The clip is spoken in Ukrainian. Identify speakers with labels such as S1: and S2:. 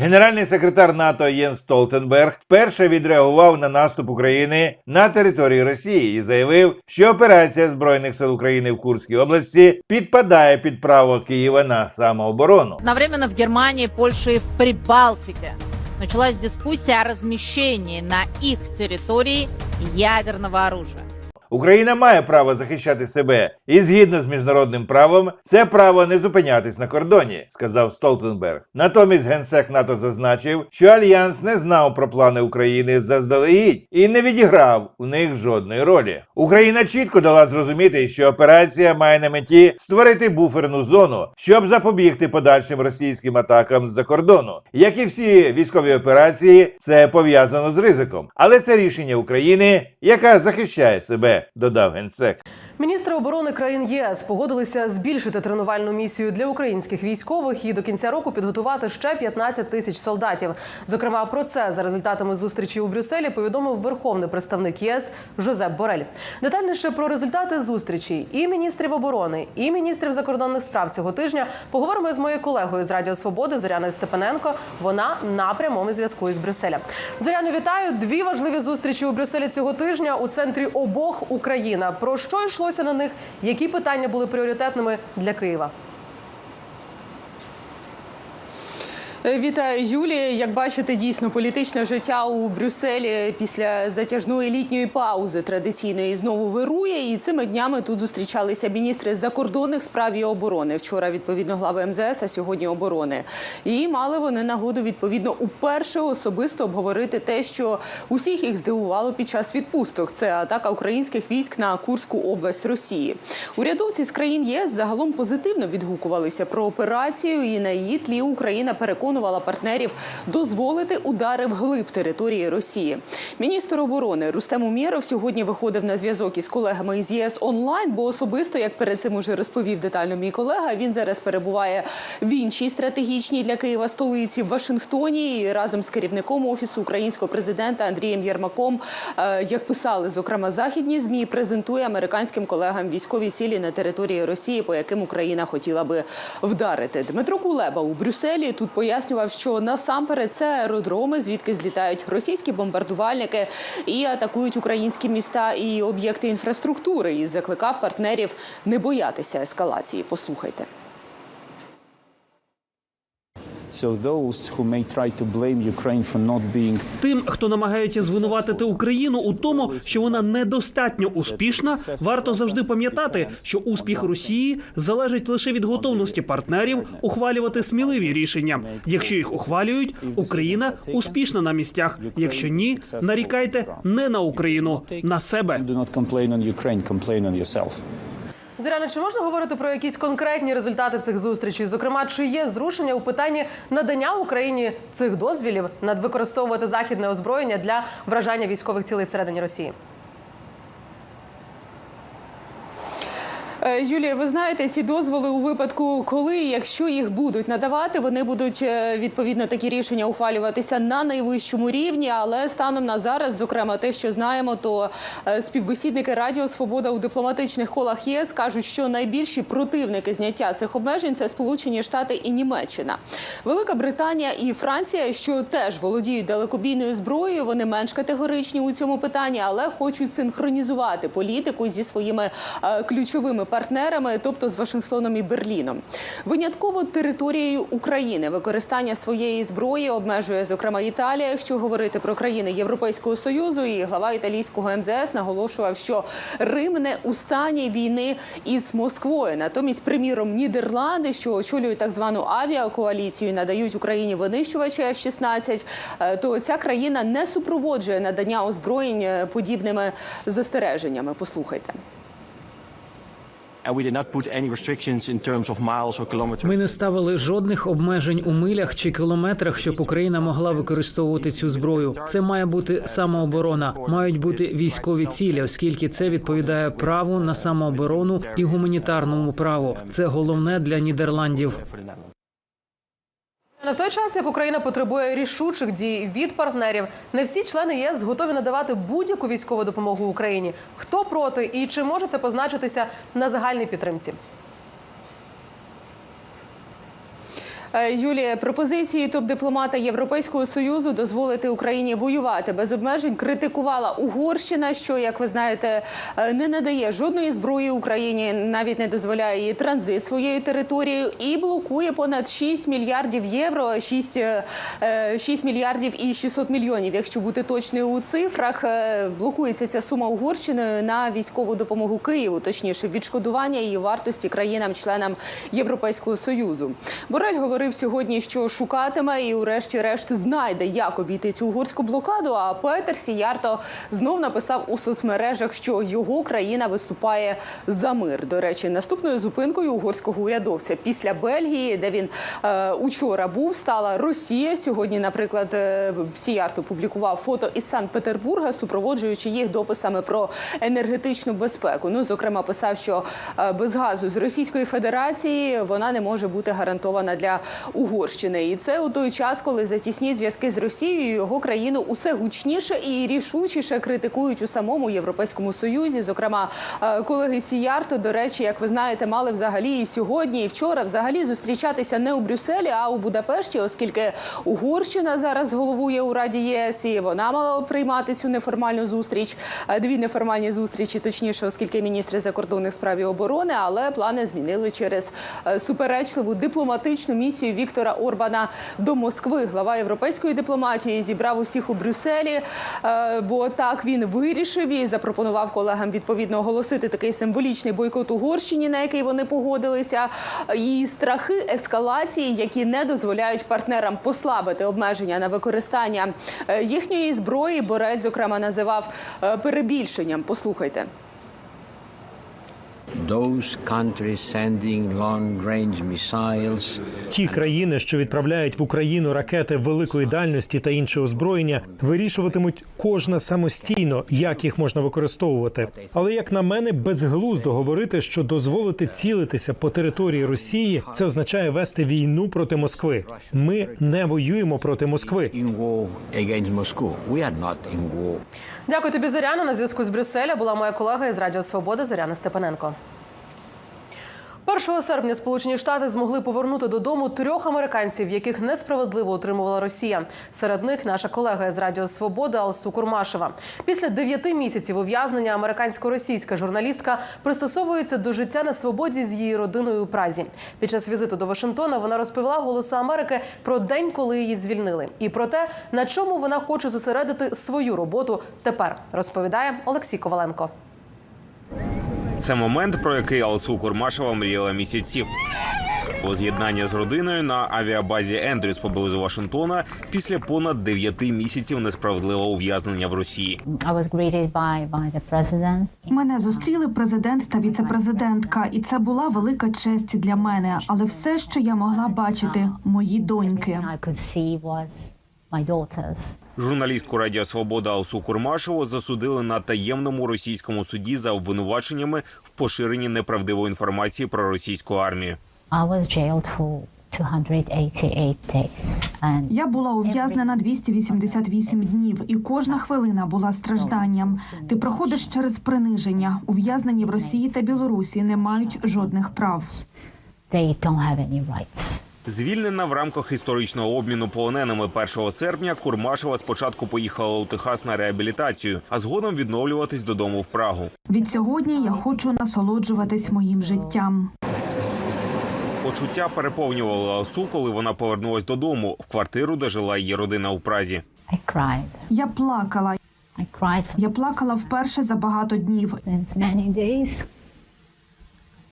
S1: Генеральний секретар НАТО Єнс Столтенберг вперше відреагував на наступ України на території Росії і заявив, що операція збройних сил України в Курській області підпадає під право Києва на самооборону.
S2: Одновременно в Германии, Польше и в Прибалтике началась дискуссия о размещении на их территории ядерного оружия.
S1: Україна має право захищати себе, і згідно з міжнародним правом, це право не зупинятись на кордоні, сказав Столтенберг. Натомість генсек НАТО зазначив, що альянс не знав про плани України заздалегідь і не відіграв у них жодної ролі. Україна чітко дала зрозуміти, що операція має на меті створити буферну зону, щоб запобігти подальшим російським атакам з-за кордону. Як і всі військові операції, це пов'язано з ризиком, але це рішення України, яка захищає себе, додав генсек.
S3: Міністри оборони країн ЄС погодилися збільшити тренувальну місію для українських військових і до кінця року підготувати ще 15 тисяч солдатів. Зокрема, про це за результатами зустрічі у Брюсселі повідомив верховний представник ЄС Жозеп Борель. Детальніше про результати зустрічі і міністрів оборони, і міністрів закордонних справ цього тижня поговоримо з моєю колегою з Радіо Свободи Зоряною Степаненко. Вона на прямому зв'язку із Брюсселя. Зоряно, вітаю! Дві важливі зустрічі у Брюсселі цього тижня у центрі обох Україна. Про що йшлося на них? Які питання були пріоритетними для Києва?
S4: Е, Вітаю, Юлія. Як бачите, дійсно політичне життя у Брюсселі після затяжної літньої паузи традиційної знову вирує. І цими днями тут зустрічалися міністри закордонних справ і оборони. Вчора відповідно глави МЗС, а сьогодні оборони. І мали вони нагоду відповідно уперше особисто обговорити те, що усіх їх здивувало під час відпусток. Це атака українських військ на Курську область Росії. Урядовці з країн ЄС загалом позитивно відгукувалися про операцію, і на її тлі Україна переконувала партнерів дозволити удари вглиб території Росії. Міністр оборони Рустем Умєров сьогодні виходив на зв'язок із колегами із ЄС онлайн, бо особисто, як перед цим уже розповів детально мій колега, він зараз перебуває в іншій стратегічній для Києва столиці в Вашингтоні і разом з керівником офісу українського президента Андрієм Єрмаком, е, як писали зокрема західні змі, презентує американським колегам військові цілі на території Росії, по яким Україна хотіла би вдарити. Дмитро Кулеба у Брюсселі тут пояснював, що насамперед це аеродроми, звідки злітають російські бомбардувальники і атакують українські міста і об'єкти інфраструктури. І закликав партнерів не боятися ескалації. Послухайте.
S5: Тим, хто намагається звинуватити Україну у тому, що вона недостатньо успішна, варто завжди пам'ятати, що успіх Росії залежить лише від готовності партнерів ухвалювати сміливі рішення. Якщо їх ухвалюють, Україна успішна на місцях. Якщо ні, нарікайте не на Україну, на себе.
S3: Зоряна, чи можна говорити про якісь конкретні результати цих зустрічей? Зокрема, чи є зрушення у питанні надання Україні цих дозвілів над використовувати західне озброєння для вражання військових цілей всередині Росії?
S4: Юлія, ви знаєте, ці дозволи у випадку, коли якщо їх будуть надавати, вони будуть е, відповідно такі рішення ухвалюватися на найвищому рівні. Але станом на зараз, зокрема, те, що знаємо, то е, співбесідники Радіо Свобода у дипломатичних колах ЄС кажуть, що найбільші противники зняття цих обмежень це Сполучені Штати і Німеччина, Велика Британія і Франція, що теж володіють далекобійною зброєю. Вони менш категоричні у цьому питанні, але хочуть синхронізувати політику зі своїми е, ключовими партнерами, тобто з Вашингтоном і Берліном. Винятково територією України використання своєї зброї обмежує зокрема Італія. Якщо говорити про країни Європейського союзу, і глава італійського МЗС наголошував, що Рим не у стані війни із Москвою. Натомість, приміром, Нідерланди, що очолюють так звану авіакоаліцію, надають Україні винищувачі F-16, е, то ця країна не супроводжує надання озброєнь е, подібними застереженнями. Послухайте.
S6: Ми не ставили жодних обмежень у милях чи кілометрах, щоб Україна могла використовувати цю зброю. Це має бути самооборона, мають бути військові цілі, оскільки це відповідає праву на самооборону і гуманітарному праву. Це головне для Нідерландів.
S3: На той час, як Україна потребує рішучих дій від партнерів, не всі члени ЄС готові надавати будь-яку військову допомогу Україні. Хто проти і чи може це позначитися на загальній підтримці?
S4: Е, Юлія, пропозиції топ-дипломата Європейського союзу дозволити Україні воювати без обмежень критикувала Угорщина, що, як ви знаєте, е, не надає жодної зброї Україні, навіть не дозволяє її транзит своєю територією і блокує понад 6 мільярдів євро, 6, е, е, 6 мільярдів і 600 мільйонів, якщо бути точною у цифрах. Е, Блокується ця сума Угорщиною на військову допомогу Києву, точніше, відшкодування її вартості країнам-членам Європейського союзу. Борель говорив сьогодні, що шукатиме і, урешті-решт, знайде, як обійти цю угорську блокаду. А Петер Сіярто знов написав у соцмережах, що його країна виступає за мир. До речі, наступною зупинкою угорського урядовця після Бельгії, де він е, учора був, стала Росія. Сьогодні, наприклад, е, Сіярто публікував фото із Санкт-Петербурга, супроводжуючи їх дописами про енергетичну безпеку. Ну, зокрема, писав, що е, без газу з Російської Федерації вона не може бути гарантована для Угорщини. І це у той час, коли затісні зв'язки з Росією його країну усе гучніше і рішучіше критикують у самому Європейському Союзі. Зокрема, е, колеги Сіярто, до речі, як ви знаєте, мали взагалі і сьогодні, і вчора взагалі зустрічатися не у Брюсселі, а у Будапешті, оскільки Угорщина зараз головує у Раді ЄС, і вона мала приймати цю неформальну зустріч. Е, Дві неформальні зустрічі, точніше, оскільки міністри закордонних справ і оборони, але плани змінили через е, суперечливу дипломатичну місію Віктора Орбана до Москви. Глава європейської дипломатії зібрав усіх у Брюсселі, е, бо так він вирішив і запропонував колегам відповідно оголосити такий символічний бойкот Угорщині, на який вони погодилися. І страхи ескалації, які не дозволяють партнерам послабити обмеження на використання е, їхньої зброї. Борель, зокрема, називав е, перебільшенням. Послухайте.
S7: Ті країни, що відправляють в Україну ракети великої дальності та інше озброєння, вирішуватимуть кожна самостійно, як їх можна використовувати. Але як на мене, безглуздо говорити, що дозволити цілитися по території Росії, це означає вести війну проти Москви. Ми не воюємо проти Москви.
S3: Дякую тобі, Зоряна. На зв'язку з Брюсселя була моя колега із Радіо Свобода Зоряна Степаненко. 1 серпня Сполучені Штати змогли повернути додому трьох американців, яких несправедливо утримувала Росія. Серед них наша колега з Радіо Свобода Алсу Курмашева. Після дев'яти місяців ув'язнення американсько-російська журналістка пристосовується до життя на свободі з її родиною у Празі. Під час візиту до Вашингтона вона розповіла голосу Америки про день, коли її звільнили, і про те, на чому вона хоче зосередити свою роботу тепер. Розповідає Олексій Коваленко.
S8: Це момент, про який Алсу Курмашева мріяла місяців. Воз'єднання з родиною на авіабазі Ендрюс поблизу Вашингтона після понад дев'яти місяців несправедливого ув'язнення в Росії.
S9: Мене зустріли президент та віцепрезидентка, і це була велика честь для мене. Але все, що я могла бачити, мої доньки.
S10: My daughters.
S8: Журналістку Радіо Свобода Алсу Курмашеву засудили на таємному російському суді за обвинуваченнями в поширенні неправдивої інформації про російську армію.
S10: I was jailed for 288 days. And
S9: Я була ув'язнена 288 днів, і кожна хвилина була стражданням. Ти проходиш через приниження. Ув'язнені в Росії та Білорусі не мають жодних прав.
S10: they don't have any rights.
S8: Звільнена в рамках історичного обміну полоненими 1 серпня, Курмашева спочатку поїхала у Техас на реабілітацію, а згодом відновлюватись додому в Прагу.
S9: Від сьогодні я хочу насолоджуватись моїм життям.
S8: Почуття переповнювали Алсу, коли вона повернулась додому в квартиру, де жила її родина у Празі.
S10: I.
S9: Я плакала.
S10: I
S9: Я плакала вперше за багато днів.